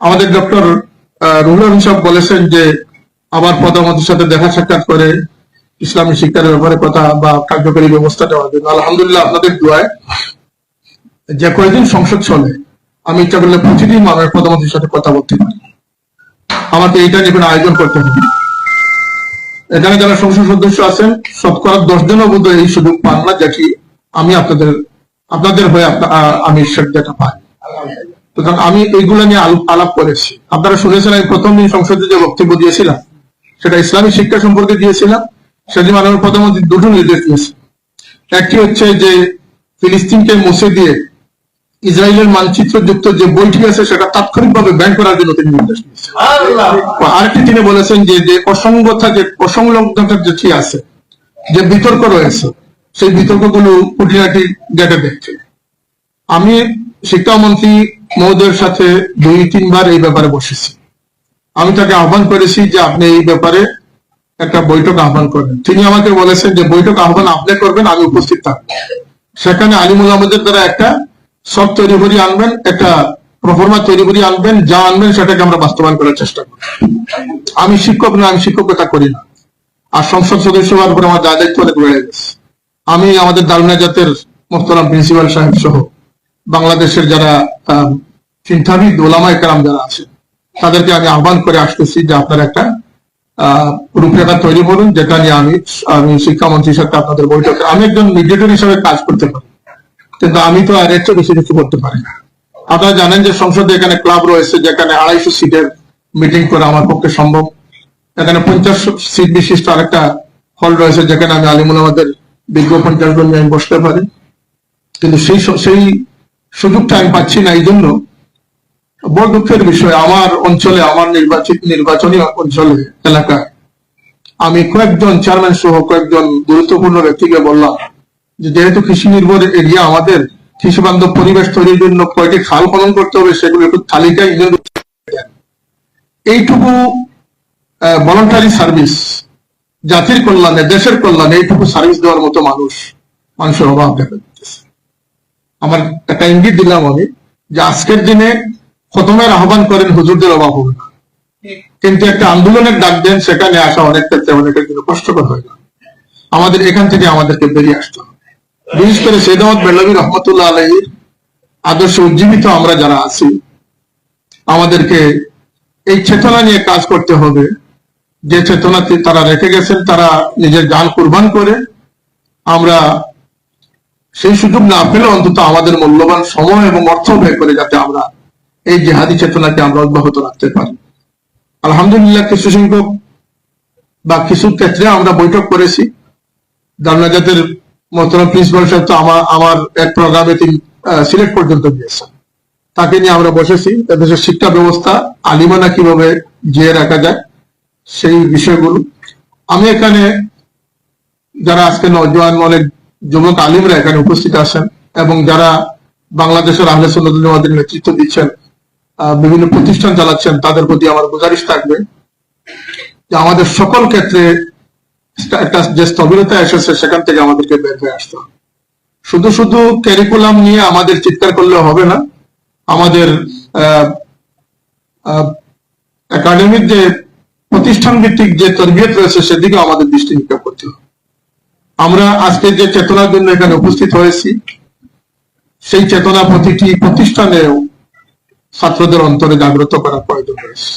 আমাদের ডক্টর রুহুল আমিন বলেছেন যে আবার প্রধানমন্ত্রীর সাথে দেখা সাক্ষাৎ করে ইসলামী শিক্ষার ব্যাপারে কথা বা কার্যকরী ব্যবস্থা দেওয়ার জন্য। আলহামদুলিল্লাহ, আপনাদের দোয়ায় যে কয়েকদিন সংসদ চলে, আমি ইচ্ছা করলে প্রতিদিন মাননীয় প্রধানমন্ত্রীর সাথে কথা বলতে পারি। আমাকে এইটা নিয়ে কোনো আয়োজন করতে হবে এখানে যারা সংসদ সদস্য আছেন, শতকরা দশ জনও বোধ এই সুযোগ পান না, যেটি আমি আপনাদের আপনাদের হয়ে আমি যেটা পাই। সুতরাং আমি এইগুলো নিয়ে আলো- আলাপ করেছি। আপনারা শুনেছেন আমি প্রথম দিন সংসদে যে বক্তব্য দিয়েছিলাম সেটা ইসলামী শিক্ষা সম্পর্কে দিয়েছিলাম সেদিন মাননীয় প্রধানমন্ত্রী দুটো নির্দেশ দিয়েছে। একটি হচ্ছে যে ফিলিস্তিনকে মুছে দিয়ে ইসরায়েলের মানচিত্র যুক্ত যে বইটি আছে সেটা তাৎক্ষণিকভাবে ব্যান করার জন্য তিনি নির্দেশ দিয়েছেন। আরেকটি তিনি বলেছেন যে যে অসঙ্গতা যে অসংলগ্নতা যেটি আছে যে বিতর্ক রয়েছে সেই বিতর্কগুলো খুঁটিনাটি ডেটে দেখছে। আমি শিক্ষামন্ত্রী মহোদয়ের সাথে দুই, তিনবার এই ব্যাপারে বসেছি। আমি তাকে আহ্বান করেছি যে আপনি এই ব্যাপারে একটা বৈঠক আহ্বান করবেন তিনি আমাকে বলেছেন যে বৈঠক আহ্বান আপনি করবেন, আমি উপস্থিত থাকব। সেখানে আলিমুল আহমদের দ্বারা একটা সব তৈরি করে আনবেন, একটা প্রফর্মা তৈরি করে আনবেন, যা আনবেন সেটাকে আমরা বাস্তবায়ন করার চেষ্টা করব। আমি শিক্ষক না, আমি শিক্ষকতা করি না। আর সংসদ সদস্য হওয়ার পর আমার দায় দায়িত্ব অনেক বেড়ে গেছে। আমি আমাদের দারুণা জাতের মোহতারাম প্রিন্সিপাল সাহেব সহ বাংলাদেশের যারা চিন্তাবিদ ওলামা একরাম যারা আছে তাদেরকে আমি আহ্বান করে আসতেছি যে আপনারা একটা রূপরেখা তৈরি করুন, যেটা নিয়ে আমি আমি শিক্ষামন্ত্রীর সাথে আপনাদের বৈঠকে, আমি একজন মিডিয়েটর হিসেবে কাজ করতে পারি, কিন্তু আমি তো আর চেয়ে বেশি কিছু করতে পারি না। আপনারা জানেন যে সংসদে এখানে ক্লাব রয়েছে, যেখানে আড়াইশো সিটের মিটিং করা আমার পক্ষে সম্ভব। এখানে পঞ্চাশ সিট বিশিষ্ট আরেকটা হল রয়েছে, যেখানে আমি আলিমুল আমাদের বিজ্ঞ পঞ্চাশ জন আমি বসতে পারি। কিন্তু সেই সেই সুযোগটা আমি পাচ্ছি না এই জন্য বড় দুঃখের বিষয় আমার অঞ্চলে, আমার নির্বাচিত, নির্বাচনী অঞ্চলে, এলাকায় আমি কয়েকজন চেয়ারম্যান সহ কয়েকজন গুরুত্বপূর্ণ ব্যক্তিকে বললাম যেহেতু কৃষি নির্ভর এরিয়া আমাদের, কৃষি বান্ধব পরিবেশ তৈরির জন্য কয়টি খাল খনন করতে হবে সেগুলো একটু তালিকায় দেন। এইটুকু ভলান্টারি সার্ভিস জাতির কল্যাণে, দেশের কল্যাণে এইটুকু সার্ভিস দেওয়ার মতো মানুষ, মানুষের অভাব দেখা আমার একটা ইঙ্গিত দিলাম আমি, যে আজকের দিনে খতমের আহ্বান করেন হুজুরদের অভাব হবে না। কিন্তু একটা আন্দোলনের ডাক দেন সেখানে আসা অনেক ক্ষেত্রে অনেকের জন্য কষ্টকর হয়ে যায়। আমাদের এখান থেকে আমাদেরকে বেরিয়ে আসতে হবে। বিশেষ করে সৈদামত বেল্লবী রহমতুল্লাহ আলহীর আদর্শ উজ্জীবিত আমরা যারা আছি, আমাদেরকে এই চেতনা নিয়ে কাজ করতে হবে। যে চেতনা তারা রেখে গেছেন, তারা নিজের গান কুরবান করে, আমরা সেই সুযোগ না পেলে অন্তত আমাদের মূল্যবান সময় এবং অর্থ ব্যয় করে যাতে আমরা এই জেহাদি চেতনাকে আমরা অব্যাহত রাখতে পারি। আলহামদুলিল্লাহ কিছু সংখ্যক বা কিছু ক্ষেত্রে আমরা বৈঠক করেছি। দারুণাজাতের মোহতরম প্রিন্সিপাল সাহেব তো আমার আমার এক প্রোগ্রামে তিনি সিলেক্ট পর্যন্ত দিয়েছেন তাকে নিয়ে আমরা বসেছি। দেশের শিক্ষা ব্যবস্থা আলিমানা কীভাবে জিয়ে রাখা যায় সেই বিষয়গুলো। আমি এখানে যারা আজকে নজওয়ান অনেক যুবক আলিমরা এখানে উপস্থিত আছেন এবং যারা বাংলাদেশের আহলে সুন্নাতুল নেতৃত্ব দিচ্ছেন বিভিন্ন প্রতিষ্ঠান চালাচ্ছেন, তাদের প্রতি আমার গুজারিশ থাকবে যে আমাদের সকল ক্ষেত্রে একটা যে স্থবিরতা এসেছে, সেখান থেকে আমাদেরকে বের হয়ে আসতে হবে। শুধু শুধু ক্যারিকুলাম নিয়ে আমাদের চিৎকার করলে হবে না, আমাদের একাডেমিক যে প্রতিষ্ঠান ভিত্তিক যে তরবিয়ত রয়েছে সেদিকে আমাদের দৃষ্টি নিক্ষেপ করতে হবে। আমরা আজকে যে চেতনার জন্য এখানে উপস্থিত হয়েছি, সেই চেতনা প্রতিটি প্রতিষ্ঠানেও ছাত্রদের অন্তরে জাগ্রত করার প্রয়োজন রয়েছে।